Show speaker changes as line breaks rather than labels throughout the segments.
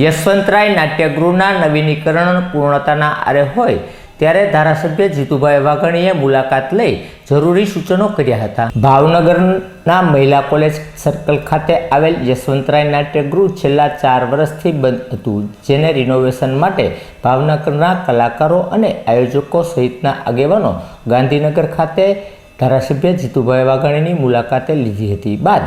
યશવંતરાય નાટ્યગૃહના નવીનીકરણ પૂર્ણતાના આરે હોય, ત્યારે ધારાસભ્ય જીતુભાઈ વાઘાણીએ મુલાકાત લઈ જરૂરી સૂચનો કર્યા હતા. ભાવનગરના મહિલા કોલેજ સર્કલ ખાતે આવેલ યશવંતરાય નાટ્યગૃહ છેલ્લા ચાર વર્ષથી બંધ હતું, જેને રિનોવેશન માટે ભાવનગરના કલાકારો અને આયોજકો સહિતના આગેવાનો ગાંધીનગર ખાતે ધારાસભ્ય જીતુભાઈ વાઘાણીની મુલાકાતે લીધી હતી. બાદ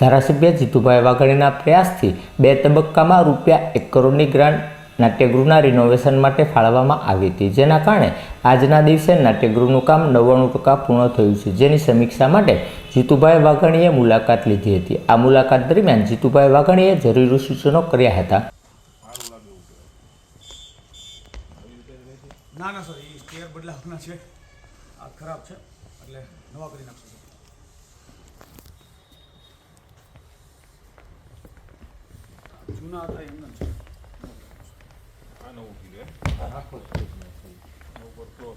ધારાસભ્ય જીતુભાઈ વાઘાણીના પ્રયાસથી બે તબક્કામાં રૂપિયા એક કરોડની ગ્રાન્ટ નાટ્યગૃહના રિનોવેશન માટે ફાળવવામાં આવી હતી. જેના કારણે આજના દિવસે નાટ્યગૃહનું કામ નવ્વાણું ટકા પૂર્ણ થયું છે. જેની સમીક્ષા માટે જીતુભાઈ વાઘાણીએ મુલાકાત લીધી હતી. આ મુલાકાત દરમિયાન જીતુભાઈ વાઘાણીએ જરૂરી સૂચનો કર્યા હતા.
ના ના સર એ બદલાવાના છે. આ ખરાબ છે. એટલે નવા કરી નાખશું. જૂના હતા એમના છે
આ નવું કીધું? આખો તો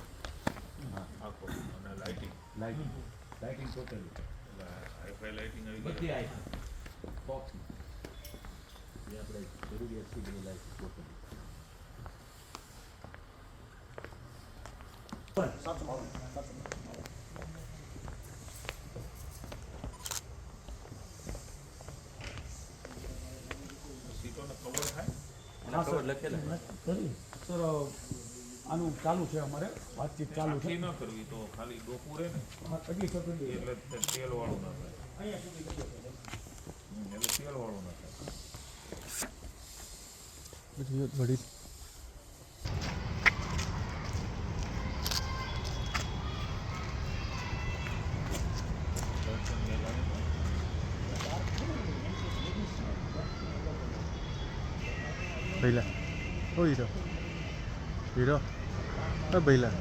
આખો અને lighting
lighting lighting total
hifi lighting આવી
બધી આવી બોક્સ એ આપણે જરૂરિયાત બધી લાઇટિંગ ટોટલ
સાતસો બાવન સર
લખેલા.
સર આનું ચાલુ છે અમારે વાતચીત ચાલુ છે.
ન કરવી તો ખાલી ડોકું રહે ને.
એટલી કરી દઈએ.
એટલે તેલ વાળું ના થાય.
અહીંયા સુધી કરી
એટલે તેલ વાળું. ના થાય
ભૈલા ઓ હીરો હીરો ઓ ભૈલા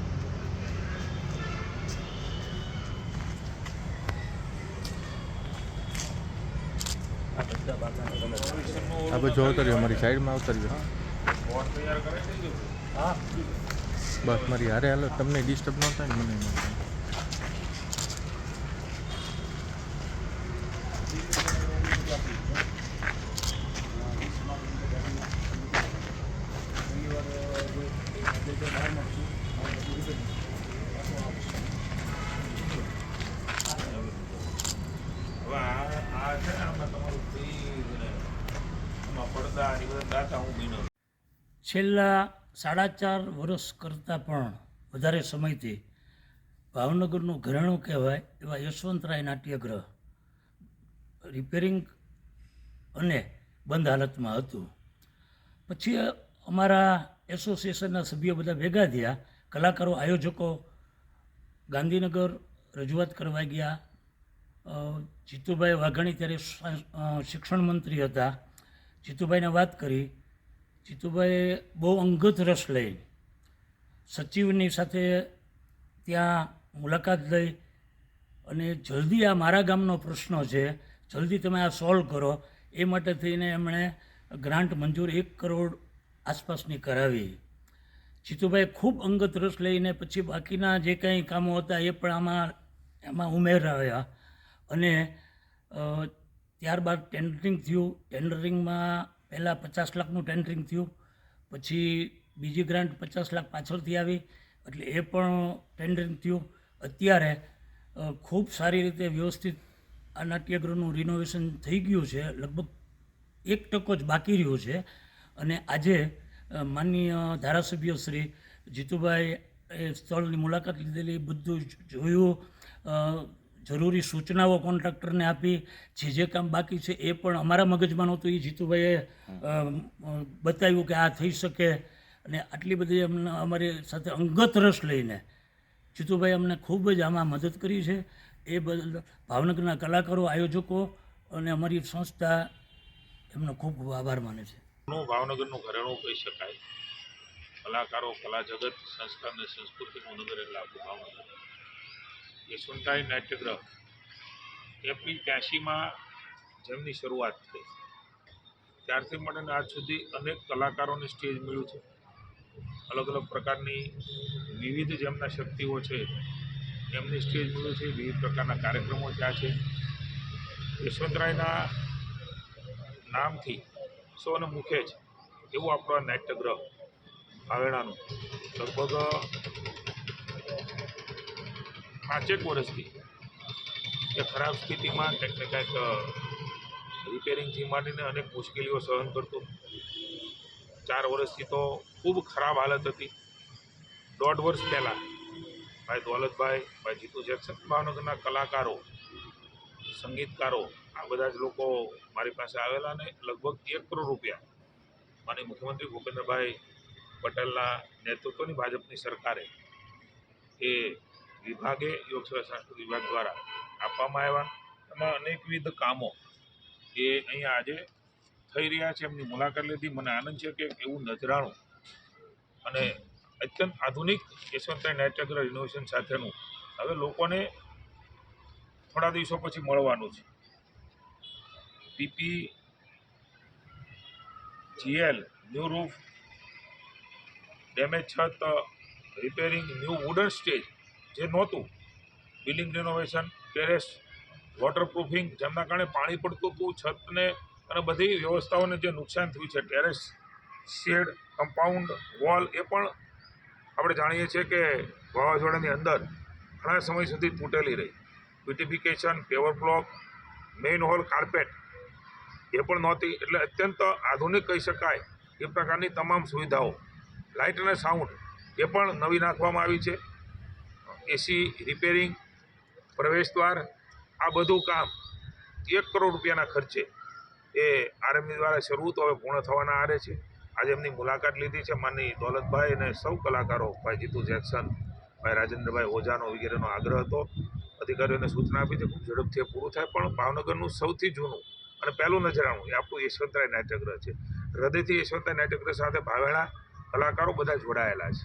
આ બધું અવતર્યો મારી સાઈડમાં
કરાવી દેજો
બસ મારી હારે હાલો તમને ડિસ્ટર્બ ન થાય મને
હવે આ આ છે ને આમાં તમારું ફ્રીજ ને આમાં પડદા ને એ બધા દાતા હું બન્યો
છેલ્લા સાડા ચાર વર્ષ કરતાં પણ વધારે સમયથી ભાવનગરનું ઘરેણું કહેવાય એવા યશવંતરાય નાટ્યગૃહ રિપેરિંગ અને બંધ હાલતમાં હતું. પછી અમારા એસોસિએશનના સભ્યો બધા ભેગા થયા. કલાકારો, આયોજકો, ગાંધીનગર રજૂઆત કરવા ગયા. જીતુભાઈ વાઘાણી ત્યારે શિક્ષણ મંત્રી હતા. જીતુભાઈને વાત કરી. જીતુભાઈએ બહુ અંગત રસ લઈ. સચિવની સાથે ત્યાં મુલાકાત લઈ. અને જલ્દી આ મારા ગામનો પ્રશ્ન છે, જલ્દી તમે આ સોલ્વ કરો. એ માટે થઈને એમણે ગ્રાન્ટ મંજૂર એક કરોડ આસપાસની કરાવી. જીતુભાઈ ખૂબ અંગત રસ લઈને પછી બાકીના જે કંઈ કામો હતા એ પણ આમાં, એમાં ઉમેરાયા. અને ત્યારબાદ ટેન્ડરિંગ થયું. ટેન્ડરિંગમાં પહેલાં પચાસ લાખનું ટેન્ડરિંગ થયું. પછી બીજી ગ્રાન્ટ પચાસ લાખ પાછળથી આવી. એટલે એ પણ ટેન્ડરિંગ થયું. અત્યારે ખૂબ સારી રીતે વ્યવસ્થિત આ નાટ્યગૃહનું રિનોવેશન થઈ ગયું છે. લગભગ એક ટકો જ બાકી રહ્યો છે. અને આજે માનનીય ધારાસભ્ય શ્રી જીતુભાઈ એ સ્થળની મુલાકાત લીધેલી, બધું જોયું. જરૂરી સૂચનાઓ કોન્ટ્રાક્ટરને આપી, જે જે કામ બાકી છે એ પણ અમારા મગજમાં નહોતું. એ જીતુભાઈએ બતાવ્યું કે આ થઈ શકે અને આટલી બધી અમને અમારી સાથે અંગત રસ લઈને જીતુભાઈ અમને ખૂબ જ આમાં મદદ કરી છે. એ બદલ ભાવનગરના કલાકારો, આયોજકો અને અમારી સંસ્થા એમનો ખૂબ ખૂબ આભાર માને છે.
નું, ભાવનગરનું ઘરેણું કહી શકાય. કલાકારો કલા જગત સંસ્કાર અને સંસ્કૃતિનું નગર એટલે આપણું ભાવનગર. યશવંતરાય નાટ્યગ્રહ, એપ્રિલ ત્યાસીમાં જેમની શરૂઆત થઈ. ત્યારથી મળીને આજ સુધી અનેક કલાકારોને સ્ટેજ મળ્યું છે. અલગ અલગ પ્રકારની વિવિધ જેમના શક્તિઓ છે, એમની સ્ટેજ મળ્યું છે, વિવિધ પ્રકારના કાર્યક્રમો ત્યાં છે. યશવંતરાયના નામથી સૌને મુખે જ એવું આપણો આ નાટ્યગ્રહ આવેણાનું. લગભગ પાંચેક વર્ષથી એ ખરાબ સ્થિતિમાં કંઈક ને કંઈક રિપેરિંગથી માંડીને અનેક મુશ્કેલીઓ સહન કરતું. ચાર વર્ષથી તો ખૂબ ખરાબ હાલત હતી. દોઢ વર્ષ પહેલાં, ભાઈ દોલતભાઈ, ભાઈ જીતુ જેક્સન, ભાવનગરના કલાકારો સંગીતકારો, આ બધા જ લોકો મારી પાસે આવેલા ને લગભગ એક કરોડ રૂપિયા. અને મુખ્યમંત્રી ભૂપેન્દ્રભાઈ પટેલના નેતૃત્વની ભાજપની સરકારે એ વિભાગે યોગ સેવા સાંસ્કૃતિક વિભાગ દ્વારા આપવામાં આવ્યા એમાં અનેકવિધ કામો એ અહીંયા આજે થઈ રહ્યા છે. એમની મુલાકાત લીધી. મને આનંદ છે કે એવું નજરાણું અને અત્યંત આધુનિક યશવંતરાય નાટ્યગૃહ રિનોવેશન સાથેનું હવે લોકોને થોડા દિવસો પછી મળવાનું છે. PP GL new roof damage છત રિપેરિંગ ન્યૂ વુડન સ્ટેજ જે નહોતું. બિલ્ડિંગ રિનોવેશન, ટેરેસ, વોટરપ્રૂફિંગ, જેમના કારણે પાણી પડતું હતું, છતને અને બધી વ્યવસ્થાઓને જે નુકસાન થયું છે, ટેરેસ, શેડ, કમ્પાઉન્ડ, વોલ, એ પણ આપણે જાણીએ છીએ કે વાવાઝોડાની અંદર ઘણા સમય સુધી તૂટેલી રહી. Beautification paver block main hall carpet એ પણ નહોતી. એટલે અત્યંત આધુનિક કહી શકાય એ પ્રકારની તમામ સુવિધાઓ. લાઇટ અને સાઉન્ડ એ પણ નવી નાખવામાં આવી છે. એસી રિપેરિંગ પ્રવેશદ્વાર આ બધું કામ એક કરોડ રૂપિયાના ખર્ચે એ આરએમની દ્વારા શરૂ તો હવે પૂર્ણ થવાના આરે છે. આજે એમની મુલાકાત લીધી છે માનની દોલતભાઈ અને સૌ કલાકારો, ભાઈ જીતુ જેક્સન ભાઈ રાજેન્દ્રભાઈ ઓઝાનો વગેરેનો આગ્રહ હતો. અધિકારીઓને સૂચના આપી છે, ખૂબ ઝડપથી પૂરું થાય. પણ ભાવનગરનું સૌથી જૂનું અને પહેલું નજરાણું એ આપણું યશવંતરાય નાટ્યગૃહ છે. હૃદયથી યશવંતરાય નાટ્યગૃહ સાથે ભાવેણા કલાકારો બધા જોડાયેલા છે.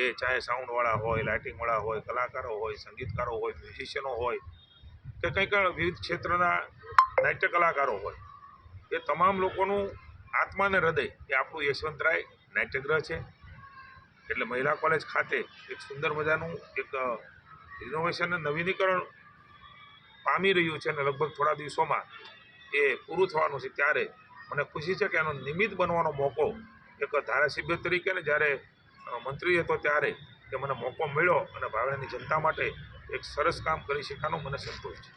એ ચાહે સાઉન્ડવાળા હોય લાઇટિંગવાળા હોય, કલાકારો હોય, સંગીતકારો હોય મ્યુઝિશિયનો હોય કે કંઈક વિવિધ ક્ષેત્રના નાટ્ય કલાકારો હોય, એ તમામ લોકોનું આત્મા અને હૃદય એ આપણું યશવંતરાય નાટ્યગૃહ છે. એટલે મહિલા કોલેજ ખાતે એક સુંદર મજાનું એક રિનોવેશન નવીનીકરણ પામી રહ્યું છે અને લગભગ થોડા દિવસોમાં એ પૂરું થવાનું છે. ત્યારે મને ખુશી છે કે એનો નિમિત્ત બનવાનો મોકો એક ધારાસભ્ય તરીકે ને જ્યારે મંત્રી હતો ત્યારે કે મને મોકો મળ્યો અને ભાવનાની જનતા માટે એક સરસ કામ કરી શકાનો મને સંતોષ છે.